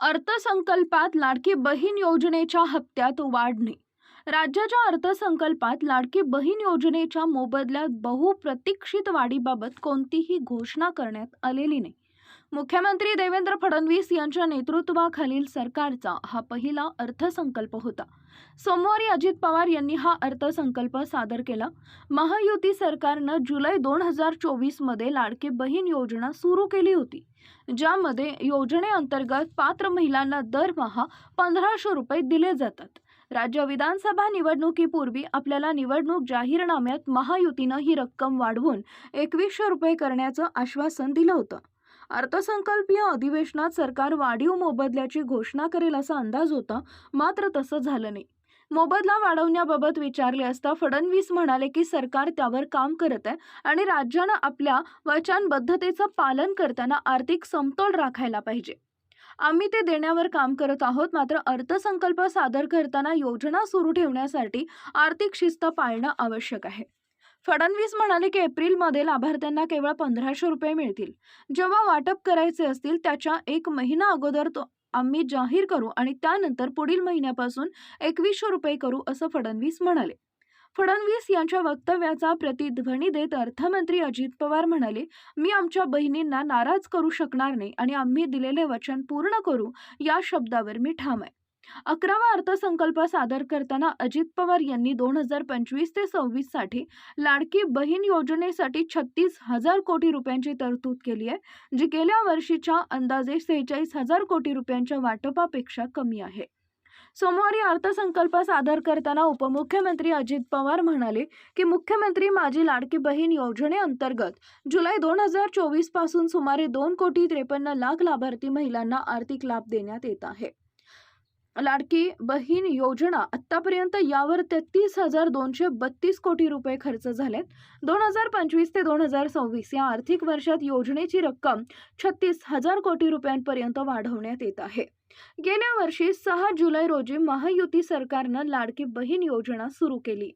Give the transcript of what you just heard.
अर्थसंकल्पात लाडकी बहीण योजनेच्या हप्त्यात वाढ नाही राज्याच्या अर्थसंकल्पात लाडकी बहीण योजनेच्या मोबदल्यात बहुप्रतीक्षित वाढीबाबत कोणतीही घोषणा करण्यात आलेली नाही. मुख्यमंत्री देवेंद्र फडणवीस यांच्या नेतृत्वाखालील सरकारचा हा पहिला अर्थसंकल्प होता. सोमवारी अजित पवार यांनी हा अर्थसंकल्प सादर केला. महायुती सरकारनं जुलै दोन हजार चोवीसमध्ये लाडके बहीण योजना सुरू केली होती. ज्यामध्ये योजनेअंतर्गत पात्र महिलांना दरमहा पंधराशे रुपये दिले जातात. राज्य विधानसभा निवडणुकीपूर्वी आपल्याला निवडणूक जाहीरनाम्यात महायुतीनं ही रक्कम वाढवून एकवीसशे रुपये करण्याचं आश्वासन दिलं होतं. अर्थसंकल्पीय अधिवेशनात सरकार वाढीव मोबदल्याची घोषणा करेल असा अंदाज होता मात्र तसं झालं नाही. मोबदला वाढवण्याबाबत विचारले असता फडणवीस म्हणाले की सरकार त्यावर काम करत आहे आणि राज्यानं आपल्या वचनबद्धतेचं पालन करताना आर्थिक समतोल राखायला पाहिजे. आम्ही ते देण्यावर काम करत आहोत मात्र अर्थसंकल्प सादर करताना योजना सुरू ठेवण्यासाठी आर्थिक शिस्त पाळणं आवश्यक आहे. फडणवीस म्हणाले की एप्रिलमध्ये लाभार्थ्यांना केवळ पंधराशे रुपये मिळतील. जेव्हा वाटप करायचे असतील त्याच्या एक महिना अगोदर तो आम्ही जाहीर करू आणि त्यानंतर पुढील महिन्यापासून एकवीसशे रुपये करू असं फडणवीस म्हणाले. फडणवीस यांच्या वक्तव्याचा प्रतिध्वनी देत अर्थमंत्री अजित पवार म्हणाले मी आमच्या बहिणींना नाराज करू शकणार नाही आणि आम्ही दिलेले वचन पूर्ण करू या शब्दावर मी ठाम आहे. अकरावा अर्थसंकल्प सादर करताना अजित पवार यांनी दोन हजार पंचवीस ते सव्वीससाठी लाडकी बहीण योजनेसाठी छत्तीस हजार कोटी रुपयांची तरतूद केली आहे जी गेल्या वर्षीच्या अंदाजे सेहेचाळीस हजार कोटी रुपयांच्या वाटपापेक्षा कमी आहे. सोमवारी अर्थसंकल्प सादर करताना उपमुख्यमंत्री अजित पवार म्हणाले की मुख्यमंत्री माझी लाडकी बहीण योजनेअंतर्गत जुलै दोन हजार चोवीसपासून सुमारे दोन कोटी त्रेपन्न लाख लाभार्थी महिलांना आर्थिक लाभ देण्यात येत आहे. लाडकी बहीण योजना आत्तापर्यंत यावर तेहतीस हजार दोनशे बत्तीस कोटी रुपये खर्च झालेत. दोन हजार पंचवीस ते दोन हजार सव्वीस या आर्थिक वर्षात योजनेची रक्कम छत्तीस हजार कोटी रुपयांपर्यंत वाढवण्यात येत आहे. गेल्या वर्षी सहा जुलै रोजी महायुती सरकारनं लाडकी बहीण योजना सुरू केली.